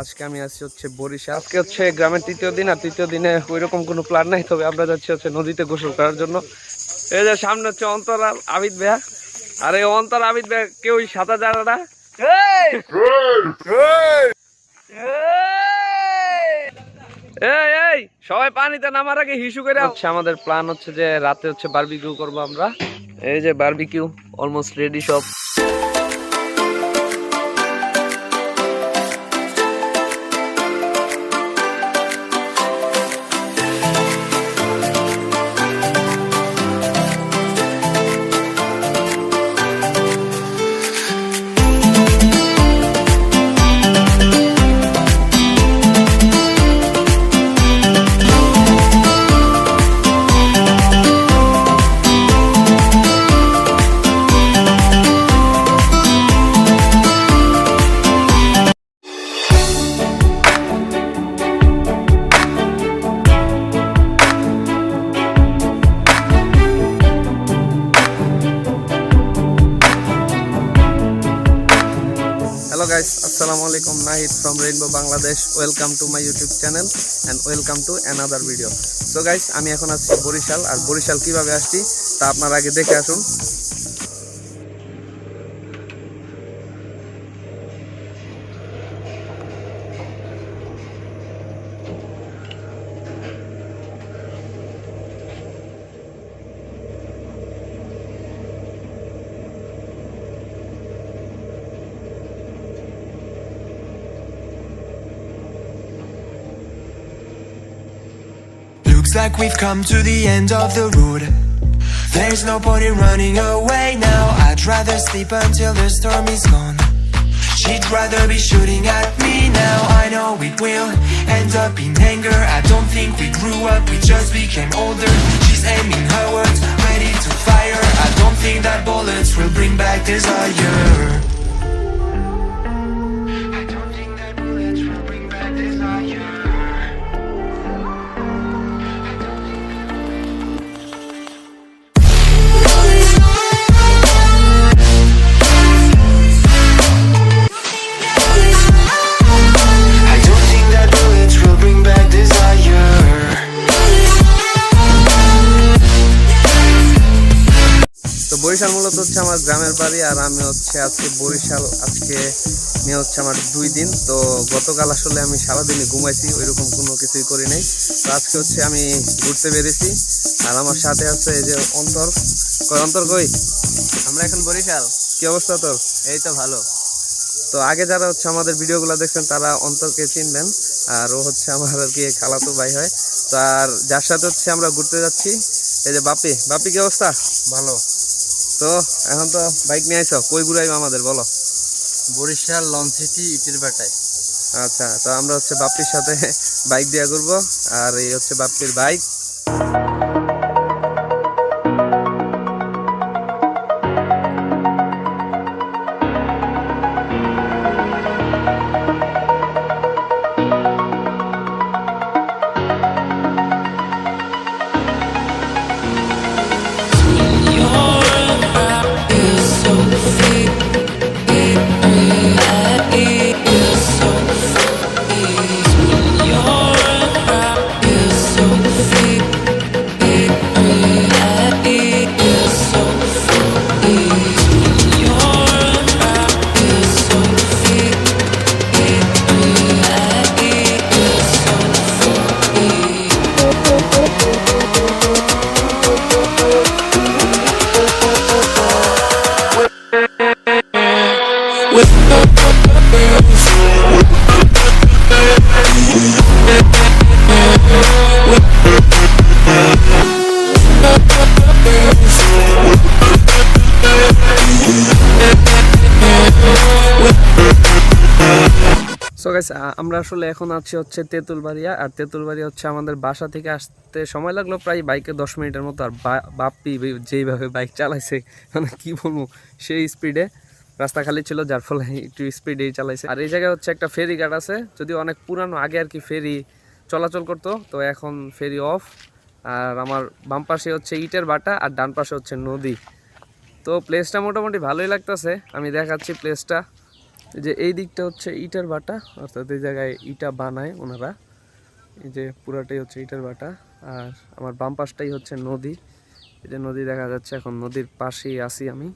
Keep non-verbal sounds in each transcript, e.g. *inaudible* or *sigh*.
আজকে আমি আছি হচ্ছে বরিশাল। আজকে হচ্ছে গ্রামের তৃতীয় দিন আর তৃতীয় দিনে ওইরকম কোনো প্ল্যান নাই তবে আমরা যাচ্ছি হচ্ছে নদীতে গোসল করার জন্য। এই যে সামনে হচ্ছে অন্তর আবিদ ভাইয়া। আর এই অন্তর আবিদ ভাইয়া কেউই সাঁতার জানে না। এই! এই! এই সবাই পানিতে নামার আগে হিসু করে হচ্ছে আমাদের প্ল্যান হচ্ছে যে রাতে হচ্ছে বারবিকিউ করব আমরা। এই যে বারবিকিউ অলমোস্ট রেডি সব। Welcome to my YouTube channel and welcome to another video so guys আমি এখন আসছি বরিশাল, আর বরিশাল কীভাবে আসছি তা আপনার আগে দেখে আসুন। We've come to the end of the road. There's no point in running away now. I'd rather sleep until the storm is gone. She'd rather be shooting at me now. I know it will end up in anger. I don't think we grew up, we just became older. She's aiming her words, ready to fire. I don't think that bullets will bring back desire. Barishal মূলত হচ্ছে আমার গ্রামের বাড়ি আর আমি হচ্ছে আজকে বরিশাল আজকে নিয়ে হচ্ছে আমার দুই দিন। তো গতকাল আসলে আমি সারাদিনে ঘুমাইছি ওইরকম কোনো কিছুই করি নাই। তো আজকে হচ্ছে আমি ঘুরতে বেরিয়েছি। আর আমার সাথে আছে এই যে অন্তর। কই অন্তর কই? আমরা এখন বরিশাল। কি অবস্থা তোর? এই তো ভালো। তো আগে যারা হচ্ছে আমাদের ভিডিওগুলো দেখছেন তারা অন্তরকে চিনবেন। আর ও হচ্ছে আমার আর কি খালাতো ভাই হয়। তো আর যার সাথে হচ্ছে আমরা ঘুরতে যাচ্ছি এই যে বাপি। বাপি কি অবস্থা? ভালো। তো এখন তো বাইক নিয়ে আইছো? কই ঘুরাইবো আমাদের বলো। বরিশাল লঞ্চ সিটি ইটের বাটায় আচ্ছা তো আমরা হচ্ছে বাপটির সাথে *laughs* বাইক দিয়া ঘুরবো আর এই হচ্ছে বাপটির বাইক। গাইস আমরা আসলে এখন আছি হচ্ছে তেঁতুলবাড়িয়া, আর তেঁতুলবাড়িয়া হচ্ছে আমাদের বাসা থেকে আসতে সময় লাগল প্রায় বাইকে দশ মিনিটের মতো, আর বাপ্পি যেইভাবে বাইক চালাইছে *laughs* মানে কি বলব, সেই স্পিডে রাস্তা খালি ছিল, যার ফলে একটু স্পিডেই চালাইছে। আর এই জায়গায় হচ্ছে একটা ফেরি ঘাট আছে যদি অনেক পুরানো, আগে আর কি ফেরি চলাচল করতো, তো এখন ফেরি অফ আর আমার বাম পাশে হচ্ছে ইটের বাটা, আর ডান পাশে হচ্ছে নদী। তো প্লেসটা মোটামুটি ভালোই লাগতেছে, আমি দেখাচ্ছি প্লেসটা যে এই দিকটা হচ্ছে ইটার বাটা, অর্থাৎ এই জায়গায় ইটা বানায় ওনারা। এই যে পুরাটাই হচ্ছে ইটার বাটা, আর আমার বাম পাশটাই হচ্ছে নদী। এই যে নদী দেখা যাচ্ছে, এখন নদীর পাশেই আছি আমি।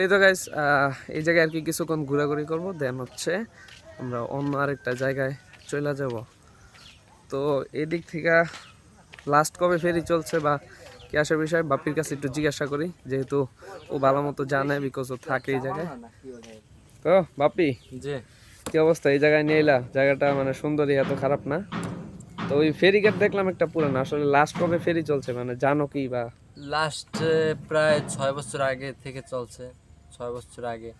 এই তো গাইস এই জায়গায় আর কি কিছুক্ষণ ঘোরাঘুরি করব দেন হচ্ছে আমরা অন্য আরেকটা জায়গায় চলে যাব। তো এদিক থেকে লাস্ট কবে ফেরি চলছে বা কি আসার বিষয় বাপির কাছে একটু জিজ্ঞাসা করি যেহেতু ও ভালো মতো জানে বিকজ ও থাকে এই জায়গায়। তো বাপি যে কি অবস্থা? এই জায়গায় নিয়ে এলা জায়গাটা মানে সুন্দরী এত খারাপ না? তো ওই ফেরি গেট দেখলাম একটা পুরানো আসলে লাস্ট কবে ফেরি চলছে? মানে জানো কি বা? লাস্ট প্রায় ছয় বছর আগে থেকে চলছে ছয় বছর আগে।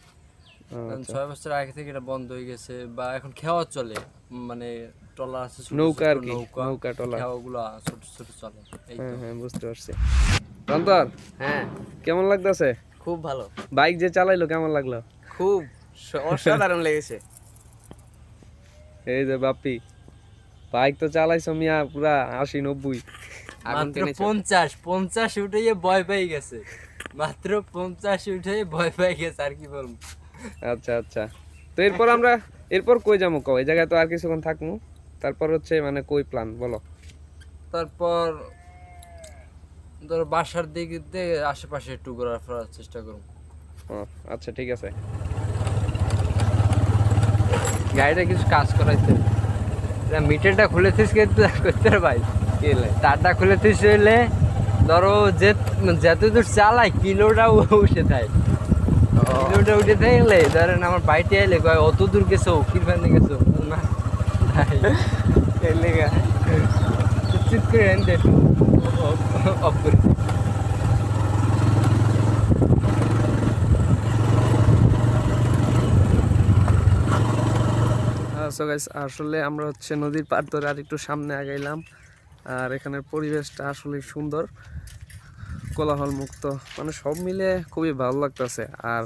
ছয় বছর আগে থেকে এটা বন্ধ হয়ে গেছে বা এখন খেওয়া চলে মানে ট্রলার আছে নৌকা আর কি, নৌকা ট্রলার। খেওয়াগুলো ছোট ছোট চলে হ্যাঁ হ্যাঁ বুঝতে পারছি। প্রান্তর হ্যাঁ। কেমন লাগতেছে? খুব ভালো। বাইক যে চালাইলো কেমন লাগল? খুব অসাধারণ লেগেছে। এই যে বাপি বাইক তো চালাইছো মিয়া পুরা আশি নব্বই। মাত্র। পঞ্চাশ পঞ্চাশ উঠে ভয় পেয়ে গেছে। মাত্র পঞ্চাশ উঠে ভয় পেয়ে গেছে আর কি বলব। আচ্ছা আচ্ছা। তো এরপর আমরা এরপর কই যাব কও? এই জায়গায় তো আর কিছুক্ষণ থাকব। তারপর হচ্ছে মানে কই প্ল্যান বলো। তারপর ধরো বাসার দিকে দিয়ে আশেপাশে একটু ঘোরার ফেরার চেষ্টা করুন আচ্ছা ঠিক আছে। গাড়িটা কিছু কাজ করাইতে মিটারটা খুলেছিস কিন্তু করতে ভাই কি? তারটা খুলেছিস ধরো যে যত দূর চালাই কিলোটা উঠে থাকে উঠে ধরেন আমার বাড়িতে এলে কয়, অত দূর গেছো কিরফানে গেছো? আসলে আমরা হচ্ছে নদীর পাড় ধরে আর একটু সামনে আগাইলাম। আর এখানের পরিবেশটা আসলে সুন্দর। কোলাহল মুক্ত মানে সব মিলে খুবই ভালো লাগতেছে। আর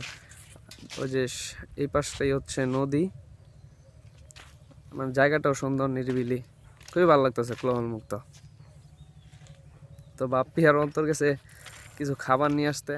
ওই যে এই পাশটাই হচ্ছে নদী। মানে জায়গাটাও সুন্দর, নিরিবিলি। খুবই ভালো লাগতেছে কোলাহল মুক্ত তো বাপ্পি আর অন্তর গেছে কিছু খাবার নিয়ে আসতে।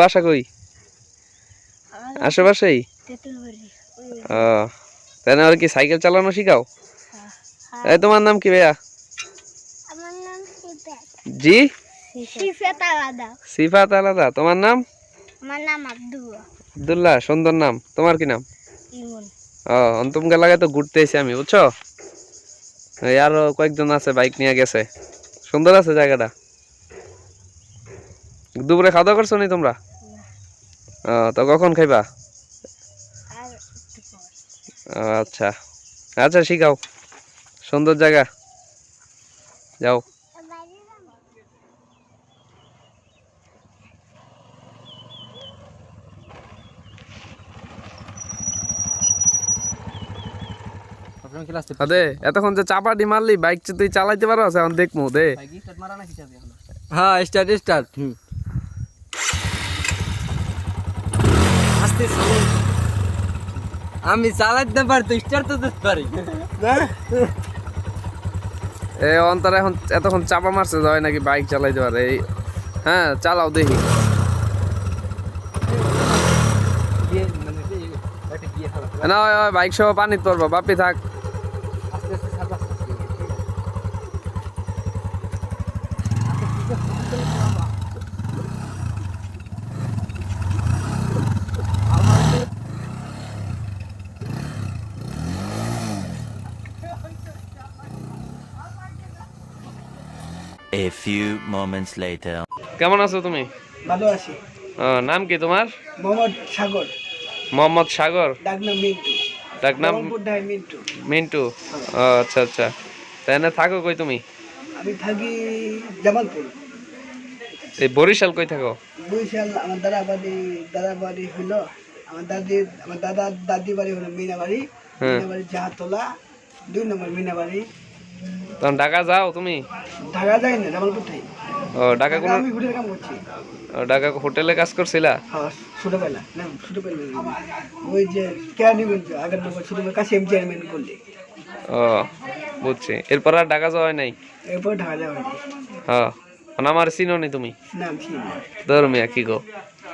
বাসা কই? আশেপাশেই? ও তাই না আর কি সাইকেল চালানো শিখাও? এই তোমার নাম কি ভাইয়া? জি? সিফাত আলাদা। তোমার নাম? আমার নাম আব্দুল্লাহ। আব্দুল্লাহ সুন্দর নাম। তোমার কি নাম? ও অন্তম লাগায় তো ঘুরতে এসে আমি বুঝছ? এই আরও কয়েকজন আছে বাইক নিয়ে গেছে। সুন্দর আছে জায়গাটা। দুপুরে খাওয়া দাওয়া করছ নি তোমরা? তো কখন খাইবা? আচ্ছা। আচ্ছা শিখাও। সুন্দর জায়গা। যাও। আদে এতক্ষণ যে চাপাটি মারলি বাইক তুই চালাইতে পারো এখন দেখব দে। হ্যাঁ স্টার্ট স্টার্ট। আমি চালাতে পারতো স্টার্ট তো দিতে পারি। এ অন্তর এখন এতক্ষণ চাপা মারছে যায় নাকি বাইক চালাইতে পারে। এই হ্যাঁ চালাও দেখি। মানে না ওই, ওই, বাইক সহ পানিতে পড়ব বাপি থাক। Few moments later. কেমন আছো তুমি? ভালো আছি। নাম কি তোমার? মোহাম্মদ সাগর। মোহাম্মদ সাগর? ডাকনাম মিন্টু। ডাক নাম জামালপুর ডাই মিন্টু। মিন্টু? আচ্ছা আচ্ছা। তাই না থাকো কই তুমি? আমি থাকি জামালপুর। এই বরিশাল কই থাকো? বরিশাল আমার দাদা বাড়ি দাদা বাড়ি হলো আমার দাদির আমার দাদা দাদি বাড়ি হলো মিনাবাড়ি। হ্যাঁ। মিনাবাড়ি জাহাতলা। দুই নম্বর মিনাবাড়ি। তখন ঢাকা যাও তুমি? ঢাকা যাই না জামালপুর থাই ও ঢাকা ঢাকা আমি হোটেল কাম করছি। ও, ঢাকা হোটেলে কাজ করছিলা? হ্যাঁ ছোটবেলা। না ছোটবেলা ওই যে কেরানীগঞ্জ আগের নম্বর ছোটবেলা কাছে এম চেয়ারম্যান করলে। ও বুঝছি। এরপর আর ঢাকা যাওয়া নাই? এরপর ঢাকা যাওয়া হয়নি হ্যাঁ আমার চিনো নি। তুমি নাম কি গো?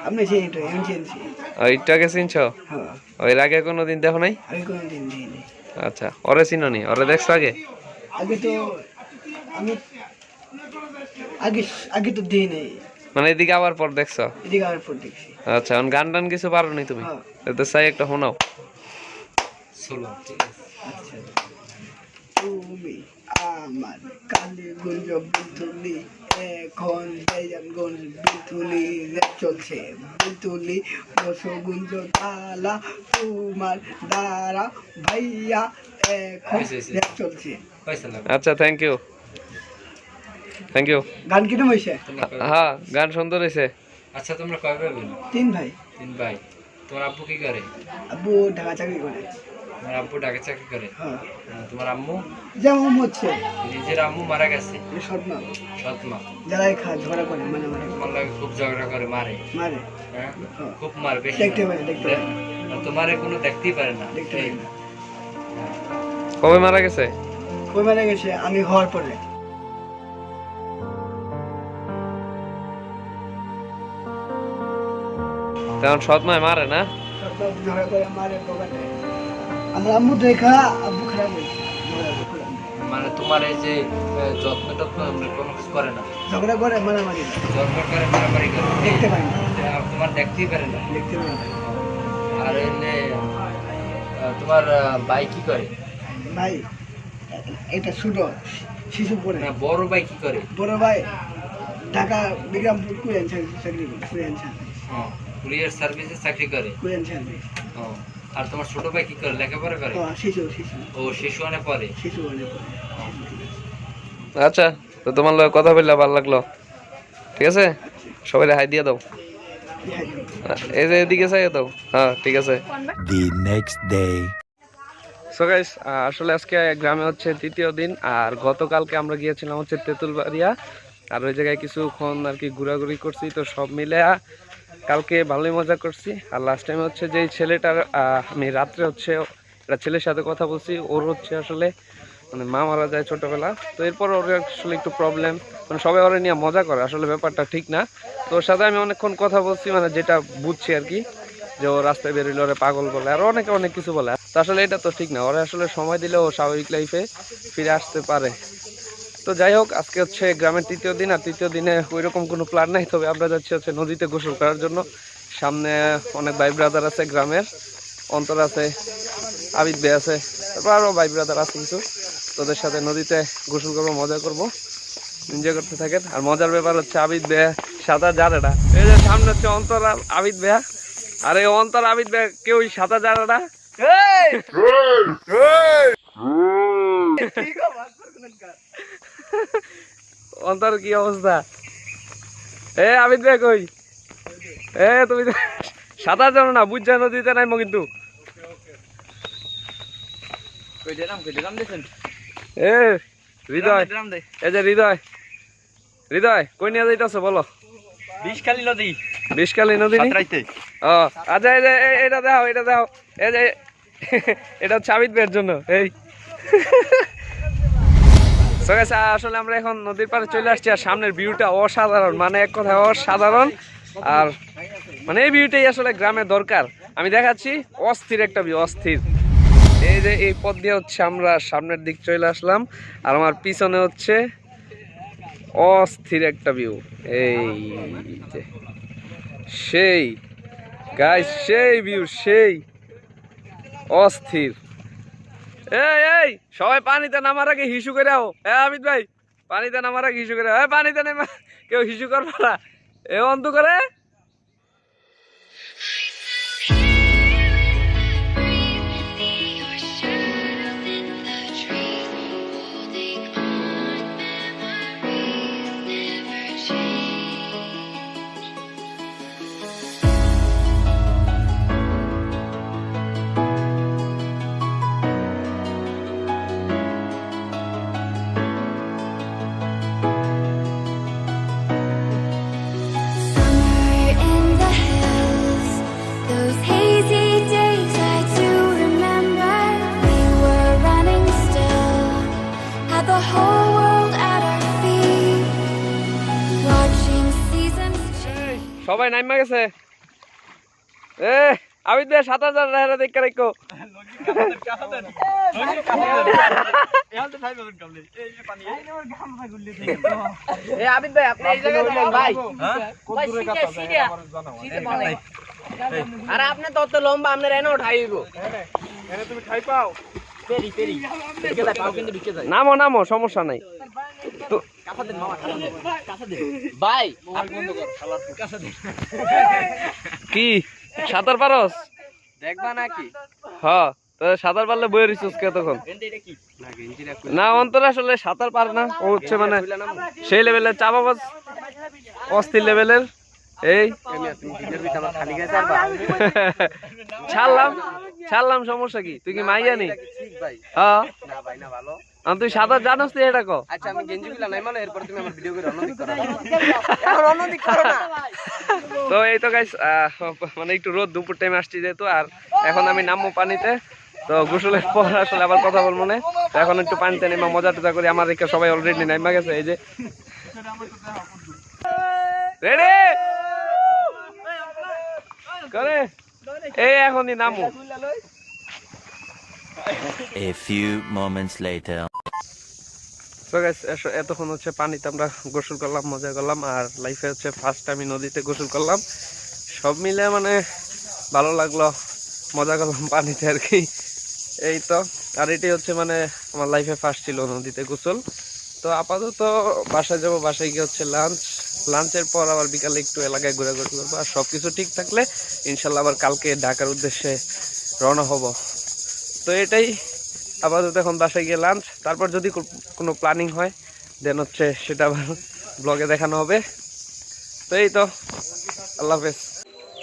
আপনি চিনি তো এম চিনছি ওইটাকে চিনছ? হ্যাঁ। ওই আগে কোনো দিন দেখো নাই? আচ্ছা ওরে চিনো নি ওরে দেখছ আগে? আগে তো আমি আগে আগে তো দিই নেই। মানে এদিকে আবার পর দেখছ? এদিকে আবার পর দেখছি। আচ্ছা এখন গান টান কিছু পারো নি তুমি? হ্যাঁ। চাই একটা শোনাও। আচ্ছা। তুমি আমার কালে গুঞ্জ বিতুলি এখন গঞ্জ বিতুলি চলছে। বিতুলি বসো গুঞ্জ তালা তোমার দ্বারা ভাইয়া এখন চলছে। আচ্ছা থ্যাংক ইউ থ্যাংক ইউ গান কিরম হয়েছে হ্যাঁ গান সুন্দর হয়েছে আচ্ছা তোমরা কয় ভাই তিন ভাই। তিন ভাই। তোমার আব্বু কি করে? আব্বু ঢাকা চাকরি করে। তোমার আব্বু ঢাকা চাকরি করে। হ্যাঁ। আহ, তোমার আম্মু? হচ্ছে। নিজের আম্মু মারা গেছে। সৎ মা সৎ মা ঝগড়া করে মানে মানে তোমার লাগে খুব ঝগড়া করে মারে। মারে। খুব মার বেশি দেখতে পারে, দেখতে পারে। তোমারে কোনো দেখতেই পারে না। দেখতে এই, না। কবে মারা গেছে? কই মারা গেছে? আমি হওয়ার পরে। তখন সৎ মায় মারে না? ঝগড়া করে মারে আমার আম্মু দেখা আব্বু খারাপ হয়েছে। মানে তোমার এই যে যত্ন টত্ন কোনো কিছু করে না? ঝগড়া করে মারামারি। যত্ন করে মারামারি করে? দেখতে পাই না। তোমার দেখতেই পারে না? দেখতে পাই না। আর আহ, তোমার ভাই কি করে? ভাই এটা ছোট শিশু পড়ে। না বড় ভাই কি করে? বড় ভাই ঢাকা বিক্রমপুর কুয়েন চাকরি করে কুয়েন হ্যাঁ, কুরিয়ার সার্ভিসে চাকরি করে? কুয়েন সার্ভিস। ও, আর তোমার ছোট ভাই কি করে লেখাপড়া করে? শিশু শিশু। ও শিশু অনেক পরে শিশু বলে পড়ে। আচ্ছা তো তোমার লগে কথা বললে ভালো লাগল। ঠিক আছে? সবাই হাই দিয়ে দাও। এই যে এদিকে চাই দাও হ্যাঁ ঠিক আছে। The next day. So guys আসলে আজকে গ্রামে হচ্ছে তৃতীয় দিন আর গতকালকে আমরা গিয়েছিলাম হচ্ছে তেঁতুলবাড়িয়া। আর ওই জায়গায় কিছুক্ষণ আর কি ঘোরাঘুরি করছি তো সব মিলে কালকে ভালোই মজা করছি। আর লাস্ট টাইম হচ্ছে যে ছেলেটার আমি রাত্রে হচ্ছে একটা ছেলের সাথে কথা বলছি, ওর হচ্ছে আসলে মানে মা মারা যায় ছোটবেলা। তো এরপর ওর আসলে একটু প্রবলেম মানে সবাই ওরা নিয়ে মজা করে, আসলে ব্যাপারটা ঠিক না। তো ওর সাথে আমি অনেকক্ষণ কথা বলছি মানে যেটা বুঝছি আর কি, যে ও রাস্তায় বেরোলে ওরা পাগল বলে, আর অনেকে অনেক কিছু বলে। তো আসলে এটা তো ঠিক না, ওরা আসলে সময় দিলে ও স্বাভাবিক লাইফে ফিরে আসতে পারে। তো যাই হোক আজকে হচ্ছে গ্রামের তৃতীয় দিন আর তৃতীয় দিনে ওইরকম কোনো প্ল্যান নাই। তবে আমরা যাচ্ছি হচ্ছে নদীতে গোসল করার জন্য। সামনে অনেক ভাই ব্রাদার আছে গ্রামের অন্তর আছে আবিদ ভাই আছে তারপর আরও ভাই ব্রাদার আছে কিছু। তোদের সাথে নদীতে গোসল করব মজা করব। এনজয় করতে থাকেন। আর মজার ব্যাপার হচ্ছে আবিদ বেয়া সাঁতার জানে না এই যে সামনে হচ্ছে অন্তর আর আবিদ বেয়া আর এই অন্তর আবিদ বেয়া কেউই সাঁতার জানে না? অন্তর কি অবস্থা? এ ভাই কই? এ তুমি সাঁতার জানো না বুঝছা নদীতে নাইমো কিন্তু। কই দিলাম কই দিলাম দেখেন এ হৃদয় এই যে হৃদয় হৃদয় কই নিয়ে যাইতেছো বলো? বিষখালী নদী। নদী? ও আচ্ছা এই যে এটা দাও এটা দাও এই যে *laughs* এটা হচ্ছে ভাইয়ের জন্য এই। আসলে আমরা এখন নদীর পাড়ে চলে আসছি আর সামনের ভিউটা অসাধারণ। মানে এক কথায় অসাধারণ। আর মানে এই ভিউটাই আসলে গ্রামে দরকার। আমি দেখাচ্ছি অস্থির একটা ভিউ অস্থির। এই যে এই পথ দিয়ে হচ্ছে আমরা সামনের দিক চলে আসলাম। আর আমার পিছনে হচ্ছে অস্থির একটা ভিউ এই যে সেই গাইস সেই ভিউ সেই অস্থির। এই এই, সবাই পানিতে নামার আগে হিসু করে আও। হ্যাঁ আমিত ভাই, পানিতে নামার আগে হিসু করে পানিতে নেমে, কেউ হিসু করবা না। এ অন্ত করে সবাই গেছে। এ আমি দে সাত হাজার টাকা দেখে রাখো। আরে আপনি তত লম্বা আপনার এনে উঠাইব নামো নামো সমস্যা নাই। তো ভাই কি? সাঁতার পারস? দেখবা নাকি? হ সাঁতার পারলে বইয়ের রিসোর্স কে তখন? না অন্তর আসলে সাঁতার পারে না। ও হচ্ছে মানে সেই লেভেলের চাপাবাজ অস্থির লেভেলের এই। ছাড়লাম ছাড়লাম সমস্যা কি? তুই কি মাইয়া নি? ভাই হ্যাঁ ভাই না ভালো। আর তুই সাঁতার জানোস তুই এটা কো? আচ্ছা আমি গেঞ্জি গুলা নাই মানে এরপর তুমি আমার ভিডিও করে অন্যদিক করো। *laughs* এখন অন্যদিক করো না। তো এই তো গাইস মানে একটু রোদ দুপুর টাইমে আসছি যেহেতু আর এখন আমি নামবো পানিতে। তো গোসলের পর আসলে আবার কথা বলব না। তো এখন একটু পানিতে নেমা মজা টজা করি। আমার এদিকে সবাই অলরেডি নাইমা গেছে এই যে। রেডি করে। এই এখনই নামু। A few moments later. তো গাইস এতক্ষণ হচ্ছে পানিতে আমরা গোসল করলাম, মজা করলাম, আর লাইফে হচ্ছে ফার্স্ট আমি নদীতে গোসল করলাম। সব মিলে মানে ভালো লাগল, মজা করলাম পানিতে আর কি। এই তো, আর এটি হচ্ছে মানে আমার লাইফে ফার্স্ট ছিল নদীতে গোসল। তো আপাতত বাসায় যাব, বাসায় গিয়ে হচ্ছে লাঞ্চ লাঞ্চের পর আবার বিকালে একটু এলাকায় ঘোরাঘুরি করব, আর সব কিছু ঠিক থাকলে ইনশাল্লাহ আবার কালকে ঢাকার উদ্দেশ্যে রওনা হব। তো এটাই আপাতত এখন বাসায় গিয়ে লাঞ্চ তারপর যদি কোনো প্ল্যানিং হয় দেন হচ্ছে সেটা আবার ব্লগে দেখানো হবে। তো এই তো, আল্লাহ হাফেজ।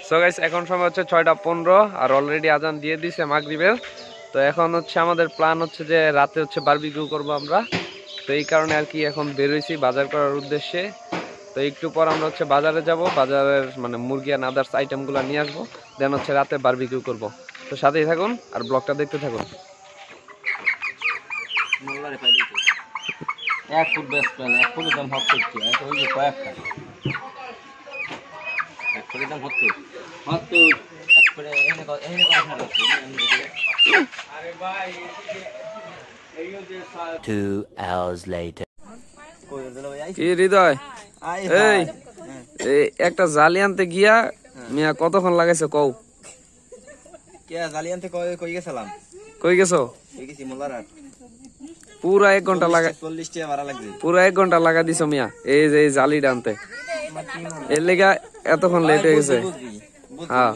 সো গাইস এখন সময় হচ্ছে ছয়টা পনেরো, আর অলরেডি আজান দিয়ে দিছে মাগরিবের। তো এখন হচ্ছে আমাদের প্ল্যান হচ্ছে যে রাতে হচ্ছে বারবিকিউ করব আমরা। তো এই কারণে আর কি এখন বেরোইছি বাজার করার উদ্দেশ্যে। তো একটু পর আমরা হচ্ছে বাজারে যাব, বাজারের মানে মুরগি আর আদার্স আইটেমগুলো নিয়ে আসব। দেন হচ্ছে রাতে বারবিকিউ করব। তো সাথেই থাকুন, আর ব্লগটা দেখতে থাকুন। এক ফুট বেস্ট প্ল্যান এক ফুটের দাম হচ্ছে এক ওই যে কয়েকটা। এক ফুটের দাম হচ্ছে। হচ্ছে এক ফুটে Two hours later. কি হৃদয়? এই একটা জালি আনতে গিয়া মিয়া কতক্ষণ লাগাইছে কও? কে জালিয়ানতে কই কই গেছিলাম? কই গেছো? এই গেছি মোল্লার পুরা এক ঘণ্টা লাগা চল্লিশ টাকা ভাড়া লাগবে। পুরা এক ঘণ্টা লাগা দিছো মিয়া। এই যে এই জালিটা আনতে এর লেগা এতক্ষণ লেট হয়ে গেছে। হ্যাঁ।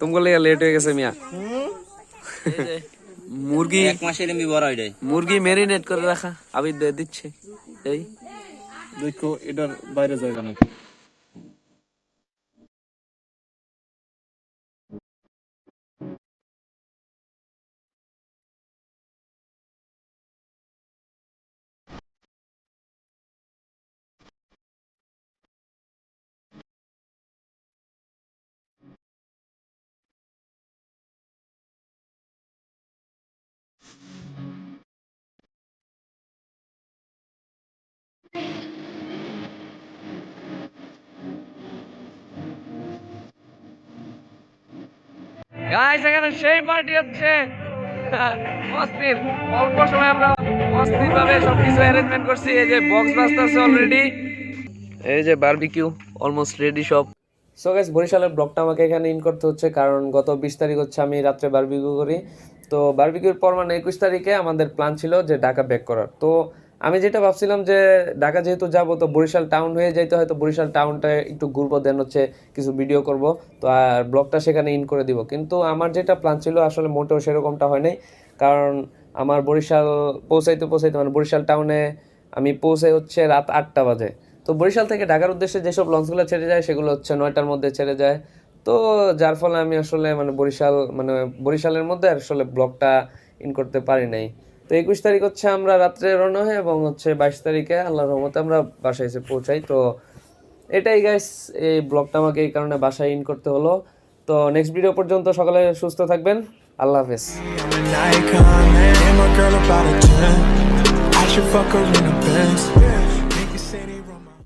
তোমাকে লেগা লেট হয়ে গেছে মিয়া। মুরগি এক মাসের এমবি বড় এটাই মুরগি মেরিনেট করে রাখা। আবি দিচ্ছে। এই। দেখো এটার বাইরে জায়গা নাকি গাইস এখানে সেই পার্টি হচ্ছে অস্থির অল্প সময় আমরা অস্থির ভাবে সবকিছু অ্যারেঞ্জমেন্ট করছি। এই যে বক্স অলরেডি এই যে বারবিকিউ অলমোস্ট রেডি সব। সো গাইস বরিশালের ব্লগটা আমাকে এখানে ইন করতে হচ্ছে, কারণ গত বিশ তারিখ হচ্ছে আমি রাত্রে বারবিকিউ করি। তো বারবিকিউর পর মানে একুশ তারিখে আমাদের প্ল্যান ছিল যে ঢাকা ব্যাক করার। তো আমি যেটা ভাবছিলাম যে ঢাকা যেহেতু যাব, তো বরিশাল টাউন হয়ে যাইতে হয়তো বরিশাল টাউনটা একটু ঘুরবো দেন হচ্ছে কিছু ভিডিও করব। তো আর ব্লগটা সেখানে ইন করে দিব। কিন্তু আমার যেটা প্ল্যান ছিল, আসলে মোটেও সেরকমটা হয় নাই। কারণ আমার বরিশাল পৌঁছাইতে পৌঁছাইতে মানে বরিশাল টাউনে আমি পৌঁছাই হচ্ছে রাত আটটা বাজে। তো বরিশাল থেকে ঢাকার উদ্দেশ্যে যেসব লঞ্চগুলো ছেড়ে যায়, সেগুলো হচ্ছে নয়টার মধ্যে ছেড়ে যায়। তো যার ফলে আমি আসলে মানে বরিশাল মানে বরিশালের মধ্যে আসলে ব্লগটা ইন করতে পারি নাই। তো একুশ তারিখ হচ্ছে আমরা রাত্রে রওনা হই এবং হচ্ছে বাইশ তারিখে আল্লাহর রহমতে আমরা বাসায় এসে পৌঁছাই। তো এটাই গাইস এই ব্লগটা আমাকে এই কারণে বাসায় ইন করতে হলো। তো নেক্সট ভিডিও পর্যন্ত সকালে সুস্থ থাকবেন। আল্লাহ হাফেজ।